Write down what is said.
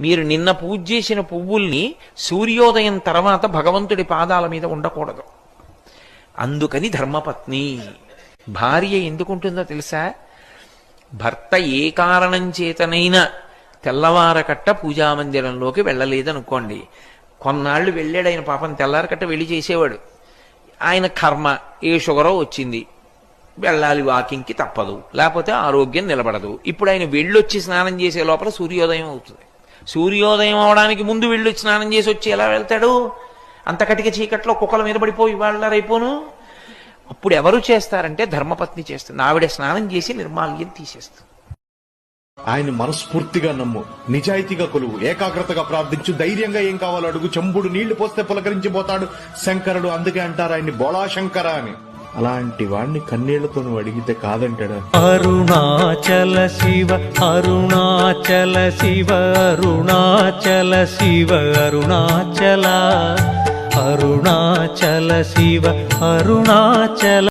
మీరు నిన్న పూజ చేసిన పువ్వుల్ని సూర్యోదయం తర్వాత భగవంతుడి పాదాల మీద ఉండకూడదు. అందుకని ధర్మపత్ని భార్య ఎందుకుంటుందో తెలుసా? భర్త ఏ కారణం చేతనైనా తెల్లవారకట్ట పూజామందిరంలోకి వెళ్ళలేదనుకోండి. కొన్నాళ్ళు వెళ్ళాడు ఆయన పాపం తెల్లారకట్ట వెళ్ళి చేసేవాడు. ఆయన కర్మ ఏ షుగరో వచ్చింది. వెళ్ళాలి వాకింగ్కి తప్పదు. లేకపోతే ఆరోగ్యం నిలబడదు. ఇప్పుడు ఆయన వెళ్ళొచ్చి స్నానం చేసే లోపల సూర్యోదయం అవుతుంది. సూర్యోదయం అవడానికి ముందు వెళ్ళొచ్చి స్నానం చేసి వచ్చి ఎలా వెళ్తాడు? అంత కటిక చీకట్లో కుక్కల మీద పడిపోయి వాళ్ళ రైపోను? అప్పుడు ఎవరు చేస్తారంటే ధర్మపత్ని చేస్తుంది. ఆవిడ స్నానం చేసి నిర్మాల్యం తీసేస్తుంది. ఆయన మనస్ఫూర్తిగా నమ్ము నిజాయితీగా కొలువు ఏకాగ్రతగా ప్రార్థించు ధైర్యంగా ఏం కావాలో అడుగు. చెంబుడు నీళ్ళు పోస్తే పులకరించిపోతాడు. శంకరుడు అందుకే అంటారు ఆయన్ని బోళా శంకర అని. అలాంటి వాడిని కన్నీళ్ళతో నువ్వు అడిగితే కాదంటాడా? అరుణాచల శివ అరుణాచల శివ అరుణాచల శివ అరుణాచల అరుణాచల శివ అరుణాచల